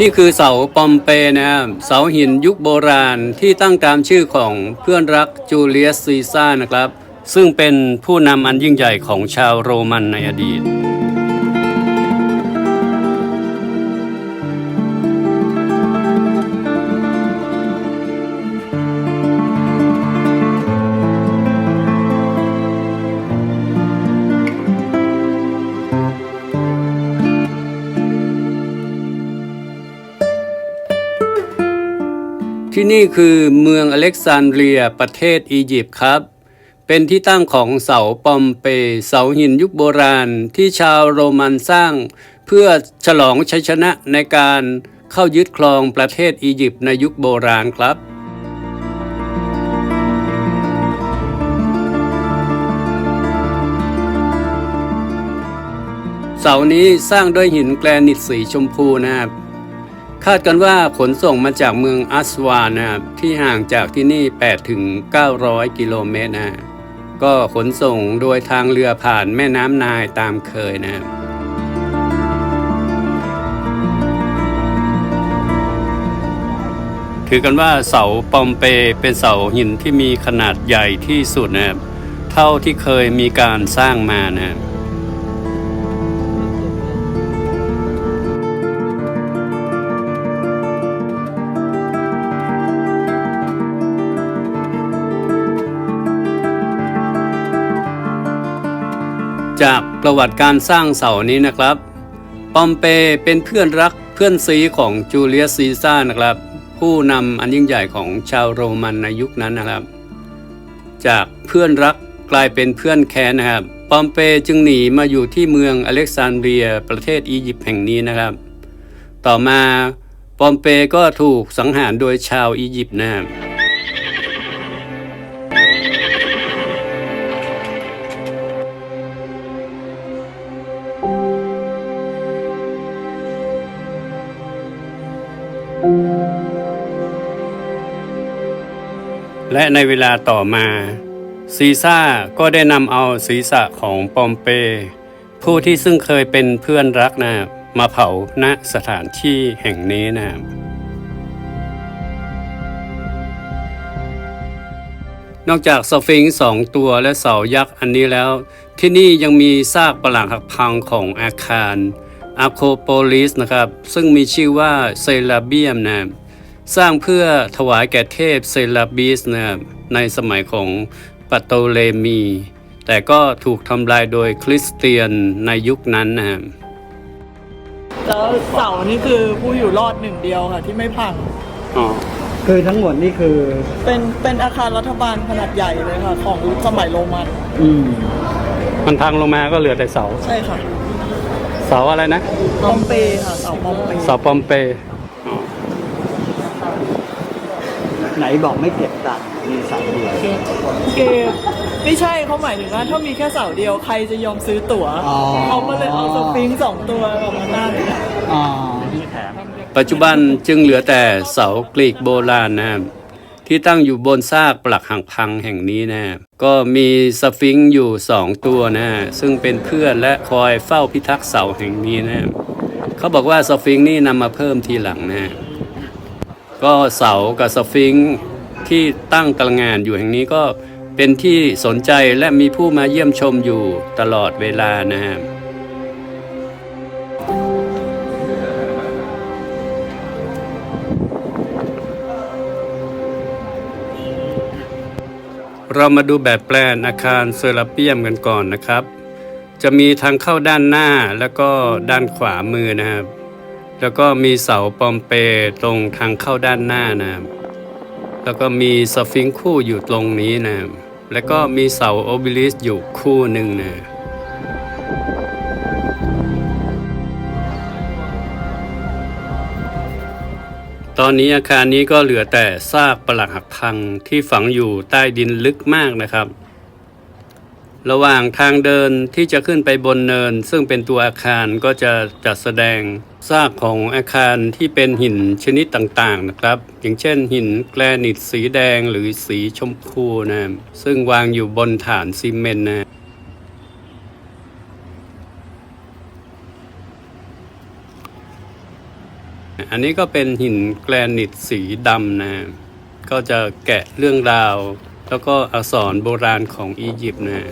นี่คือเสาปอมเปนะครับเสาหินยุคโบราณที่ตั้งตามชื่อของเพื่อนรักจูเลียสซีซ่านะครับ ซึ่งเป็นผู้นำอันยิ่งใหญ่ของชาวโรมันในอดีต ที่นี่คือเมืองอเล็กซานเดรียประเทศอียิปต์ครับ เป็นที่ตั้งของเสาปอมเปเสาหินยุคโบราณที่ชาวโรมันสร้าง เพื่อฉลองชัยชนะในการเข้ายึดครองประเทศอียิปต์ในยุคโบราณครับเสานี้สร้างด้วยหินแกรนิตสีชมพูนะครับ คาดกันว่าขนส่งมาจากเมืองอัสวานนะครับที่ห่างจากที่นี่ 8 ถึง 900 กิโลเมตรนะก็ขนส่งโดยทางเรือผ่านแม่น้ำนายตามเคยนะครับถือกันว่าเสาปอมเปเป็นเสาหินที่มีขนาดใหญ่ที่สุดนะครับเท่าที่เคยมีการสร้างมานะครับ จากประวัติการสร้างเสานี้นะครับ ปอมเปเป็นเพื่อนรักเพื่อนซีของจูเลียสซีซ่าร์นะครับ ผู้นำอันยิ่งใหญ่ของชาวโรมันในยุคนั้นนะครับ จากเพื่อนรักกลายเป็นเพื่อนแค้นนะครับ ปอมเปจึงหนีมาอยู่ที่เมืองอเล็กซานเดรียประเทศอียิปต์แห่งนี้นะครับ ต่อมาปอมเปก็ถูกสังหารโดยชาวอียิปต์นะครับ และในเวลาต่อมา ซีซ่าก็ได้นำเอาศีรษะของปอมเป ผู้ที่ซึ่งเคยเป็นเพื่อนรักนะมาเผาณสถานที่แห่งนี้นะนอกจากสฟิงค์สองตัวและเสายักษ์อันนี้แล้ว ที่นี่ยังมีซากปรักหักพังของอาคารอาโคโปลิสนะครับ ซึ่งมีชื่อว่าเซลาเบียมนะ สร้างเพื่อถวายแก่เทพเซลาบิสนะครับในสมัยของปัตโตเลมี แต่ก็ถูกทำลายโดยคริสเตียนในยุคนั้นนะครับแล้วเสานี่คือผู้อยู่รอดหนึ่งเดียวค่ะที่ไม่พัง อ๋อ คือทั้งหมดนี่คือ เป็นเป็นอาคารรัฐบาลขนาดใหญ่เลยค่ะ ของยุคสมัยโรมัน อืม มันพังลงมาก็เหลือแต่เสา ใช่ค่ะ เสาอะไรนะปอมเปย์ค่ะเสาปอมเปย์เสาปอมเปอ๋อ ไหนบอกไม่เก็บตังค์มีเสาเดียวเกมไม่ใช่เขาหมายถึงว่าถ้ามีแค่เสาเดียวใครจะยอมซื้อตั๋วอ๋อเขาก็เลยเอาสปริงสองตัวมาตั้งอ๋อปัจจุบันจึงเหลือแต่เสากรีกโบราณนะครับที่ตั้งอยู่บนซากปรักหักพังแห่งนี้นะก็มีสฟิงค์อยู่สองตัวนะซึ่งเป็นเพื่อนและคอยเฝ้าพิทักษ์เสาแห่งนี้นะเขาบอกว่าสฟิงค์นี่นำมาเพิ่มทีหลังนะ ก็เสากับสฟิงค์ที่ตั้งตระหงานอยู่แห่งนี้ก็เป็นที่สนใจและมีผู้มาเยี่ยมชมอยู่ตลอดเวลานะครับเรามาดูแบบแปลนอาคารเซราเปียมกันก่อนนะครับ จะมีทางเข้าด้านหน้าแล้วก็ด้านขวามือนะครับ แล้วก็มีเสาปอมเปตรงทางเข้าด้านหน้านะครับแล้วก็มีสฟิงคู่อยู่ตรงนี้นะครับแล้วก็มีเสาโอบิลิสอยู่คู่หนึ่งนะตอนนี้อาคารนี้ก็เหลือแต่ซากปรักหักพังที่ฝังอยู่ใต้ดินลึกมากนะครับ ระหว่างทางเดินที่จะขึ้นไปบนเนิน ซึ่งเป็นตัวอาคารก็จะจัดแสดงซากของอาคารที่เป็นหินชนิดต่างๆนะครับ อย่างเช่นหินแกรนิตสีแดงหรือสีชมพูนะ ซึ่งวางอยู่บนฐานซีเมนต์นะอันนี้ก็เป็นหินแกรนิตสีดำนะ ก็จะแกะเรื่องราว แล้วก็อักษรโบราณของอียิปต์นะ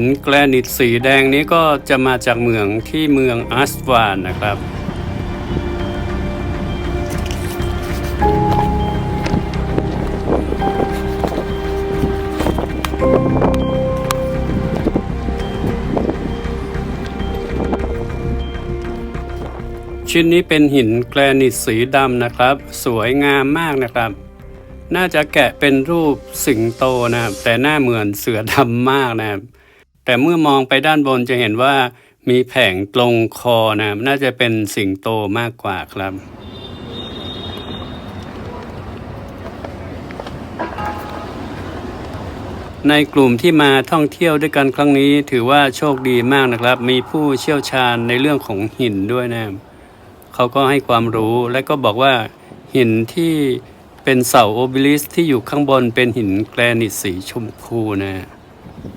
หินแกรนิตสีแดงนี้ก็จะมาจากเมืองที่เมืองอัสวานนะครับชิ้นนี้เป็นหินแกรนิตสีดำนะครับ สวยงามมากนะครับ น่าจะแกะเป็นรูปสิงโตนะครับแต่หน้าเหมือนเสือดำมากนะครับ แต่เมื่อมองไปด้านบนจะเห็นว่ามีแผงตรงคอนะน่าจะเป็นสิงโตมากกว่าครับ ในกลุ่มที่มาท่องเที่ยวด้วยกันครั้งนี้ถือว่าโชคดีมากนะครับ มีผู้เชี่ยวชาญในเรื่องของหินด้วยนะเขาก็ให้ความรู้และก็บอกว่าหินที่เป็นเสาโอบิลิสที่อยู่ข้างบนเป็นหินแกรนิตสีชมพูนะ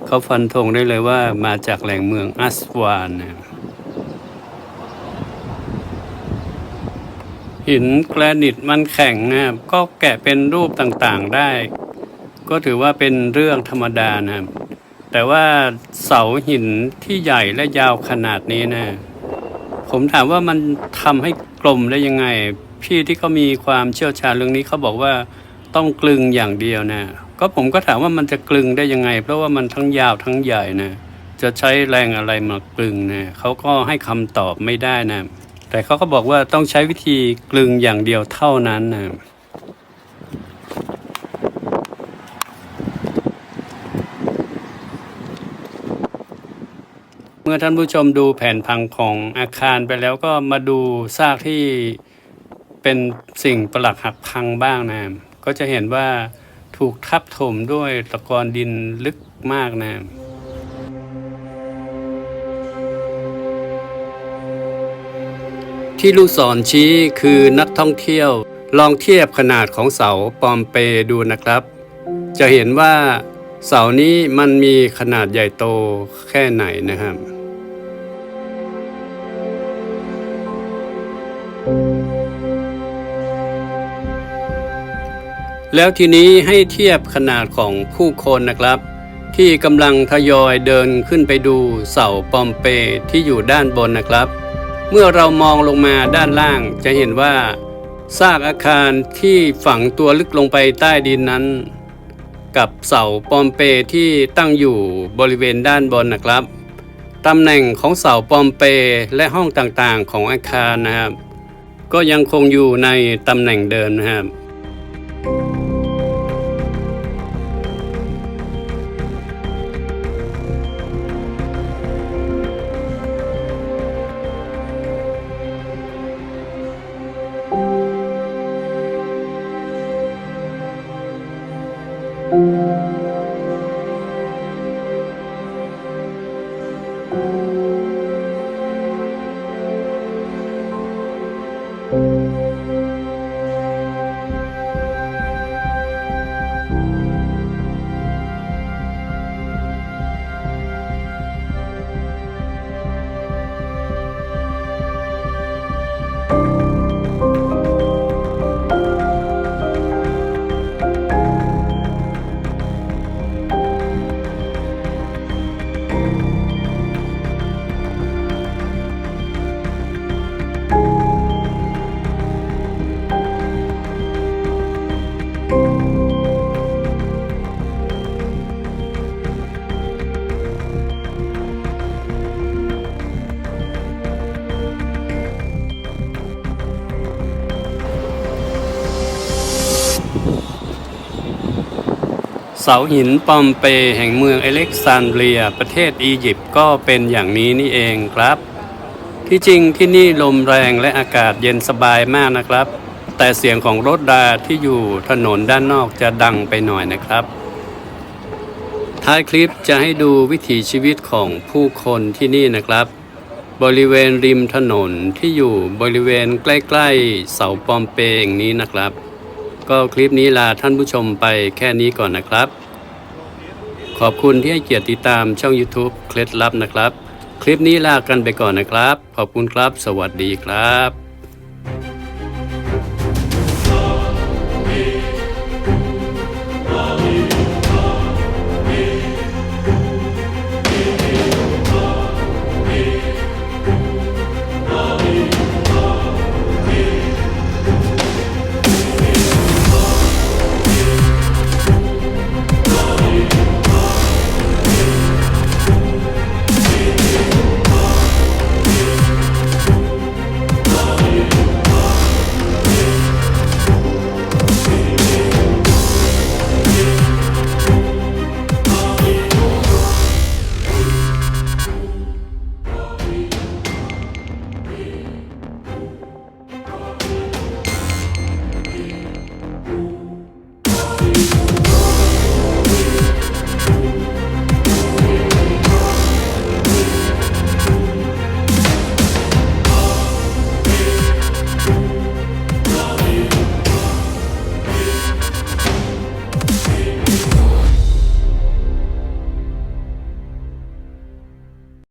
เขาฟันธงได้เลยว่ามาจากแหล่งเมืองอัสวานนะหินแกรนิตมันแข็งนะครับก็แกะเป็นรูปต่างๆได้ ก็ถือว่าเป็นเรื่องธรรมดานะครับ แต่ว่าเสาหินที่ใหญ่และยาวขนาดนี้นะผมถามว่ามันทำให้กลมได้ยังไง พี่ที่เขามีความเชี่ยวชาญเรื่องนี้เขาบอกว่าต้องกลึงอย่างเดียวนะ ก็ผมก็ถามว่ามันจะกลึงได้ยังไง เพราะว่ามันทั้งยาวทั้งใหญ่นะจะใช้แรงอะไรมากลึงนะเขาก็ให้คำตอบไม่ได้นะ แต่เขาก็บอกว่าต้องใช้วิธีกลึงอย่างเดียวเท่านั้นนะเมื่อท่านผู้ชมดูแผนพังของอาคารไปแล้วก็มาดูซากที่เป็นสิ่งประหลักหักพังบ้างนะก็จะเห็นว่า ถูกทับถมด้วยตะกอนดินลึกมากนะที่ลูกศรชี้คือนักท่องเที่ยว ลองเทียบขนาดของเสาปอมเปดูนะครับ จะเห็นว่าเสานี้มันมีขนาดใหญ่โตแค่ไหนนะครับ แล้วทีนี้ให้เทียบขนาดของผู้คนนะครับ ที่กำลังทยอยเดินขึ้นไปดูเสาปอมเปที่อยู่ด้านบนนะครับ เมื่อเรามองลงมาด้านล่างจะเห็นว่าซากอาคารที่ฝังตัวลึกลงไปใต้ดินนั้น กับเสาปอมเปที่ตั้งอยู่บริเวณด้านบนนะครับตำแหน่งของเสาปอมเปและห้องต่างๆของอาคารนะครับ ก็ยังคงอยู่ในตำแหน่งเดิมนะครับ เสาหินปอมเปแห่งเมืองเอเล็กซานเดรีย ประเทศอียิปต์ก็เป็นอย่างนี้นี่เองครับ ที่จริงที่นี่ลมแรงและอากาศเย็นสบายมากนะครับ แต่เสียงของรถราที่อยู่ถนนด้านนอกจะดังไปหน่อยนะครับท้ายคลิปจะให้ดูวิถีชีวิตของผู้คนที่นี่นะครับ บริเวณริมถนนที่อยู่บริเวณใกล้ ๆ เสาปอมเปอย่างนี้นะครับ ก็คลิปนี้ลาท่านผู้ชมไปแค่นี้ก่อนนะครับ ขอบคุณที่ให้เกียรติติดตามช่อง YouTube เคล็ดลับนะครับ คลิปนี้ลากันไปก่อนนะครับ ขอบคุณครับ สวัสดีครับ